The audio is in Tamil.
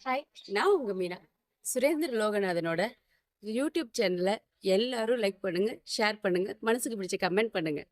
ஹாய் நான் உங்கள் மீனா. சுரேந்திர லோகநாதனோட யூடியூப் சேனலை எல்லாரும் லைக் பண்ணுங்கள் ஷேர் பண்ணுங்கள் மனசுக்கு பிடிச்ச கமெண்ட் பண்ணுங்கள்